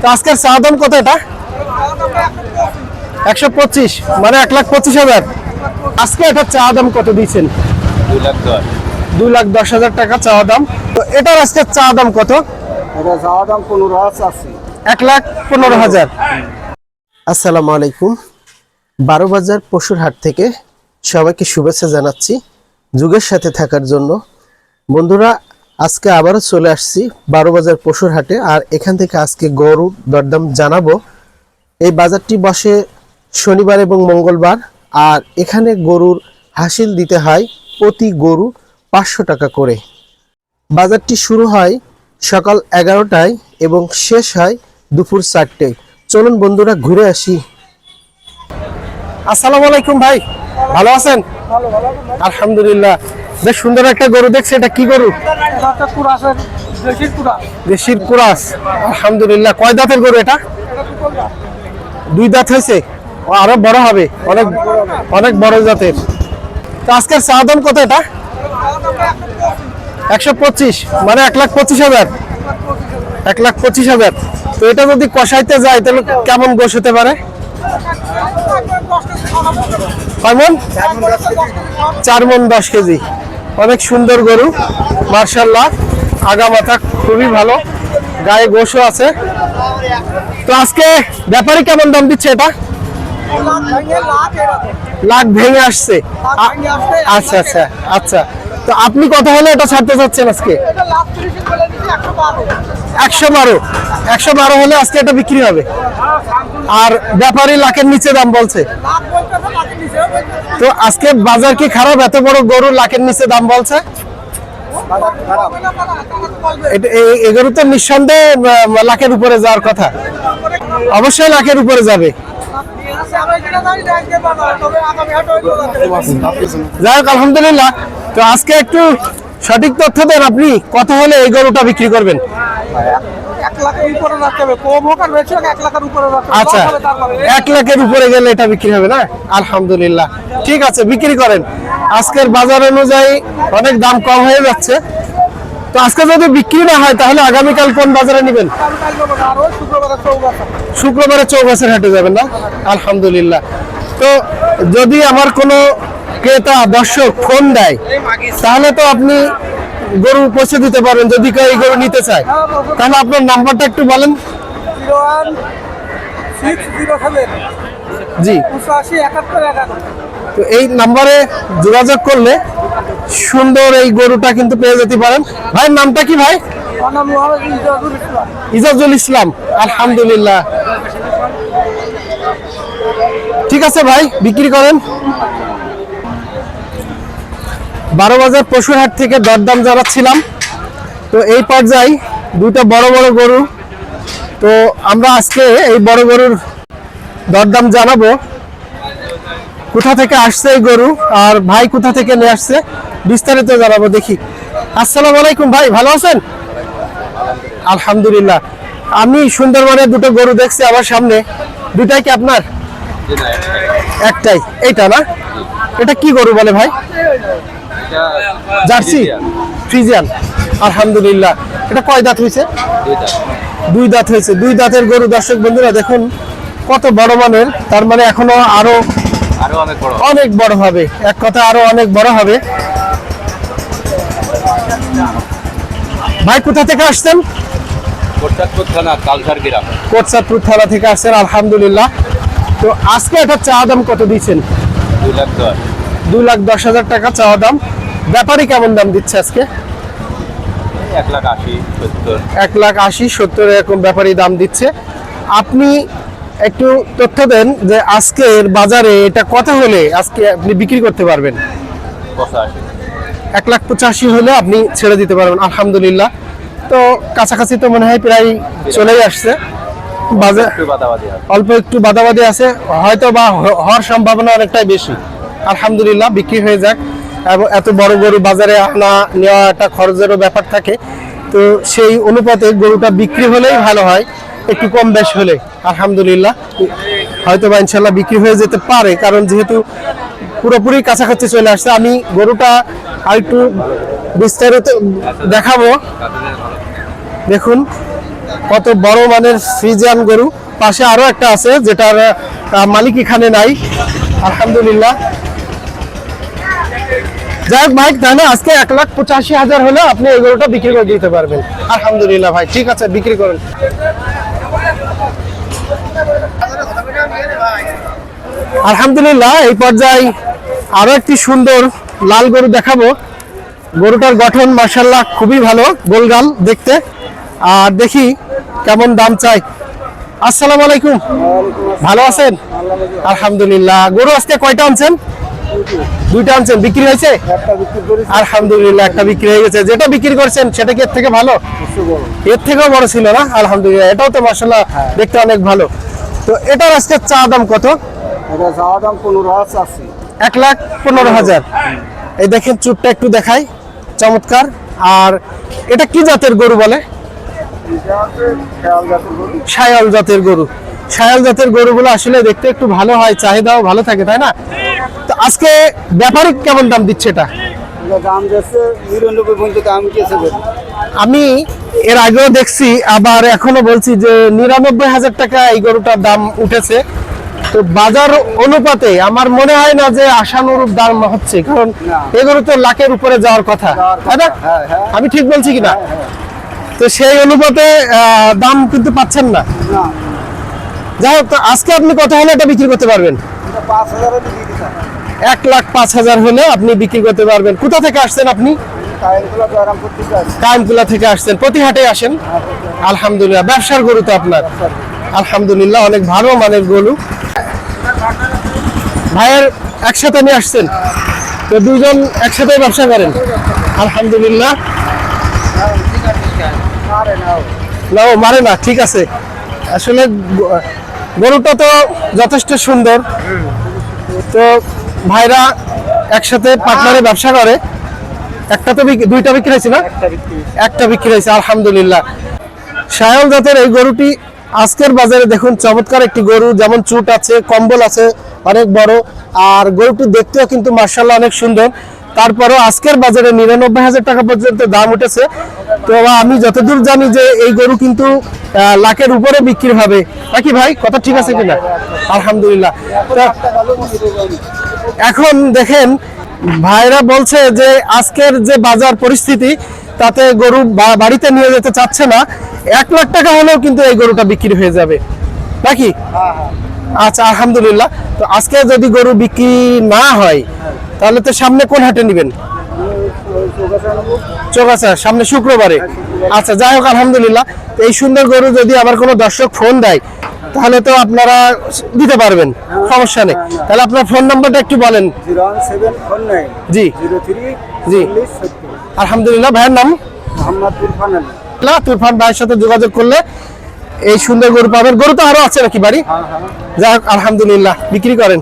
তো আজকের চা দাম কত এটা? একশো পঁচিশ মানে এক লাখ পঁচিশ হাজার। আজকে এটা চা দাম কত দিয়েছেন দুই লাখ দশ হাজার টাকা চা দাম। তো এটার আজকে চা দাম কত? এটা যাওয়া দাম পনেরো আছে। এক লাখ পনেরো হাজার। আসসালামু আলাইকুম। বারো বাজার পশুর হাট থেকে সবাইকে শুভেচ্ছা জানাচ্ছি। যুগের সাথে থাকার জন্য। বন্ধুরা আজকে আবারও চলে আসছি বারো বাজার পশুর হাটে আর এখান থেকে আজকে গরু দরদাম জানাব। এই বাজারটি বসে শনিবার এবং মঙ্গলবার আর এখানে গরুর হাসিল দিতে হয় প্রতি গরু পাঁচশো টাকা করে। বাজারটি শুরু হয় সকাল এগারোটায় এবং শেষ হয় দুপুর চারটেয় চলুন বন্ধুরা ঘুরে আসি। আসসালামু আলাইকুম ভাই ভালো আছেন? আলহামদুলিল্লাহ। বেশ সুন্দর একটা গরু দেখছি এটা কি গরু? দেশির কুরাস। আলহামদুলিল্লাহ কয় দাঁতের গরু এটা? দুই দাঁত হয়েছে? আরও বড় হবে অনেক অনেক বড় জাতের। তো আজকের চা দাম কত এটা? একশো পঁচিশ মানে এক লাখ পঁচিশ হাজার। এক লাখ পঁচিশ হাজার। তো এটা যদি কষাইতে যায় তাহলে কেমন গোশ হতে পারে? কেমন চার মন দশ কেজি। অনেক সুন্দর গরু মার্শাল্লাহ আগা মাথা খুবই ভালো, গায়ে গোশও আছে। তো আজকে ব্যাপারী কেমন দাম দিচ্ছে এটা? লাখ ভেঙে আসছে। আচ্ছা আচ্ছা আচ্ছা। তো আপনি কত হলে এটা ছাড়তে চাচ্ছেন আজকে? একশো বারো। একশো বারো হলে আজকে এটা বিক্রি হবে। আর ব্যাপারী লাখের নিচে দাম বলছে। তো আজকে বাজার কি খারাপ? এত বড় গরু লাখের নিচে দাম বলছে? এগুলো তো নিঃসন্দেহে লাখের উপরে যাওয়ার কথা। অবশ্যই লাখের উপরে যাবে। যাই হোক, আলহামদুলিল্লাহ। তো আজকে একটু সঠিক তথ্য দেন আপনি, কত হলে এই গরুটা বিক্রি করবেন? লাখের উপরে রাখতে হবে। কম হোক আর বেশি হোক এক লাখের উপরে রাখতে হবে? আচ্ছা তারপরে। এক লাখের উপরে গেলে এটা বিক্রি হবে না? আলহামদুলিল্লাহ। ঠিক আছে বিক্রি করেন। আজকের বাজার অনুযায়ী অনেক দাম কম হয়ে যাচ্ছে। তো আজকে যদি বিক্রি না হয় তাহলে আগামীকাল কোন বাজারে নেবেন। শুক্রবারে চৌগাছের হাটে যাবেন না? আলহামদুলিল্লাহ। তো যদি আমার কোনো ক্রেতা দর্শক ফোন দেয় তাহলে তো আপনি গরু পৌঁছে দিতে পারেন যদি কেউ এই গরু নিতে চায়। তাহলে আপনার নাম্বারটা একটু বলেন। জি। তো এই নাম্বারে যোগাযোগ করলে সুন্দর এই গরুটা কিন্তু পেয়ে যেতে পারেন। ভাইয়ের নামটা কি ভাই? ইজাজুল ইসলাম। আলহামদুলিল্লাহ। ঠিক আছে ভাই বিক্রি করেন। বারো বাজার পশুর হাট থেকে দরদাম জানাচ্ছিলাম। তো এই পর্যায়ে দুটো বড় বড় গরু। তো আমরা আজকে এই বড় গরুর দরদাম জানাব। কোথা থেকে আসছে এই গরু আর ভাই কোথা থেকে নিয়ে আসছে বিস্তারিত জানাব দেখি। আসসালামু আলাইকুম ভাই, ভালো আছেন? আলহামদুলিল্লাহ। আমি সুন্দরবনের দুটো গরু দেখছি আমার সামনে। দুটাই কি আপনার? একটাই। এইটা না? এটা কি গরু বলে ভাই? জার্সি? ফ্রিজিয়ান। আলহামদুলিল্লাহ। এটা কয় দাঁত হয়েছে? দুই দাঁত। হয়েছে। দুই দাঁতের গরু দর্শক বন্ধুরা দেখুন কত বড় মানের। তার মানে এখনও আরও অনেক বড়। অনেক বড় হবে। এক কথা আরও অনেক বড় হবে। ভাই কোথা থেকে আসছেন? কোটসাদপুর থানা থেকে আসছেন আলহামদুলিল্লাহ। তো আজকে এটা চা দাম কত দিয়েছেন? দুই লাখ দশ। হাজার টাকা চাওয়া দাম। ব্যাপারী কেমন দাম দিচ্ছে আজকে? এক লাখ আশি সত্তর। এরকম ব্যাপারী দাম দিচ্ছে। আপনি একটু তথ্য দেন যে আজকের বাজারে এটা কত হলে আজকে আপনি বিক্রি করতে পারবেন? এক লাখ পঁচাশি হলে আপনি ছেড়ে দিতে পারবেন আলহামদুলিল্লাহ। তো কাছাকাছি তো মনে হয় প্রায় চলেই আসছে। বাজার অল্প একটু বাদাবাদি আছে হয়তো বা হওয়ার সম্ভাবনা অনেকটাই বেশি। আলহামদুলিল্লাহ বিক্রি হয়ে যাক। এবং এত বড় গরু বাজারে আনা, নেওয়া একটা খরচেরও ব্যাপার থাকে। তো সেই অনুপাতে গরুটা বিক্রি হলেই ভালো হয়, একটু কম বেশ হলে, আলহামদুলিল্লাহ। হয়তো বা ইনশাল্লাহ বিক্রি হয়ে যেতে পারে, কারণ যেহেতু পুরোপুরি কাছাকাছি চলে আসছে, আমি গরুটা আর একটু বিস্তারিত দেখাবো। দেখুন, কত বড় মানের ফ্রিজিয়ান গরু। পাশে আরও একটা আছে, যেটার মালিক এখানে নাই, আলহামদুলিল্লাহ। যাই হোক ভাই আজকে এক লাখ পঁচাশি হাজার হলে আপনি এই গরুটা বিক্রি করে দিতে পারবেন। আলহামদুলিল্লাহ ভাই, ঠিক আছে, বিক্রি করুন। আলহামদুলিল্লাহ, এই পর্যায়ে আরও একটি সুন্দর লাল গরু দেখাবো। গরুটার গঠন মার্শাল্লাহ খুবই ভালো, গোলগাল দেখতে। আর দেখি কেমন দাম চাই। আসসালামু আলাইকুম। ভালো আছেন? আলহামদুলিল্লাহ। গরু আজকে কয়টা আনছেন? দুইটা আনছেন বিক্রি হয়েছে? আলহামদুলিল্লাহ একটা বিক্রি হয়ে গেছে। যেটা বিক্রি করছেন সেটা কি এর থেকে ভালো? এর থেকেও বড় ছিল না? আলহামদুলিল্লাহ এটাও তো মার্শাল্লাহ দেখতে অনেক ভালো। তো এটার আজকে চা দাম কত? এক লাখ পনেরো হাজার। এই দেখেন চুপটা একটু দেখাই। চমৎকার। আর এটা কি জাতের গরু বলে? সায়াল জাতের গরু। সায়াল জাতের গরুগুলো আসলে দেখতে একটু ভালো হয় চাহিদাও ভালো থাকে তাই না? আজকে ব্যাপারিক কেমন দাম দিচ্ছে এটা? দাম যাচ্ছে নিরানব্বই পর্যন্ত দাম আমি এর আগেও দেখছি আবার এখনও বলছি যে নিরানব্বই হাজার টাকা এই গরুটার দাম উঠেছে। তো বাজার অনুপাতে আমার মনে হয় না যে আশানুরূপ দাম হচ্ছে কারণ। এই গরু তো লাখের উপরে যাওয়ার কথা। তাই না? কথা, হ্যাঁ, হ্যাঁ। আমি ঠিক বলছি কিনা? তো সেই অনুপাতে দাম কিন্তু পাচ্ছেন না। যাই হোক আজকে আপনি কত হলে এটা বিক্রি করতে পারবেন? পাঁচ হাজারে বিক্রি দিতে এক লাখ পাঁচ হাজার হলে আপনি বিক্রি করতে পারবেন। কোথা থেকে আসছেন আপনি? জয়রামপুর থেকে কায়েমকুলা থেকে আসছেন। প্রতি হাটে আসেন আলহামদুলিল্লাহ। ব্যবসার গরু তো আপনার। আলহামদুলিল্লাহ অনেক ভালো মানের গরু। ভাইয়ের একসাথে নিয়ে আসছেন? তো দুজন একসাথে ব্যবসা করেন? আলহামদুলিল্লাহ। না ও মারে না ঠিক আছে। আসলে গরুটা তো যথেষ্ট সুন্দর। তো ভাইরা একসাথে পার্টনারে ব্যবসা করে। একটা তো দুইটা বিক্রি হয়েছে না? একটা বিক্রি হয়েছে। আলহামদুলিল্লাহ। সায়ল জাতের এই গরুটি আজকের বাজারে দেখুন চমৎকার একটি গরু যেমন চুট আছে কম্বল আছে অনেক বড়। আর গরুটি দেখতেও কিন্তু মার্শাল্লাহ অনেক সুন্দর। তারপরও আজকের বাজারে নিরানব্বই হাজার টাকা পর্যন্ত দাম উঠেছে। তো আমি যতদূর জানি যে এই গরু কিন্তু লাখের উপরে বিক্রি হবে। নাকি ভাই কথা ঠিক আছে কিনা? আলহামদুলিল্লাহ। এখন দেখেন, ভাইরা বলছে যে আজকের যে বাজার পরিস্থিতি, তাতে গরু বাড়িতে নিয়ে যেতে চাচ্ছে না। এক লাখ টাকা হলেও কিন্তু এই গরুটা বিক্রি হয়ে যাবে। নাকি? আচ্ছা আলহামদুলিল্লাহ। তো আজকে যদি গরু বিক্রি না হয়, তাহলে তো সামনে কোন হাটে নেবেন? নেব সামনে শুক্রবারে। আচ্ছা যাই হোক, আলহামদুলিল্লাহ। এই সুন্দর গরু যদি আবার কোনো দর্শক ফোন দেয় তাহলে তো আপনারা দিতে পারবেন সমস্যা নেই। তাহলে আপনার ফোন নাম্বারটা একটু বলেন। জি। জি। আলহামদুলিল্লাহ ভাইয়ের নাম? তুরফান ভাইয়ের সাথে যোগাযোগ করলে এই সুন্দর গরু পাবেন। গরু তো আরও আছে নাকি বাড়ি? হ্যাঁ হ্যাঁ। যাই হোক আলহামদুলিল্লাহ বিক্রি করেন।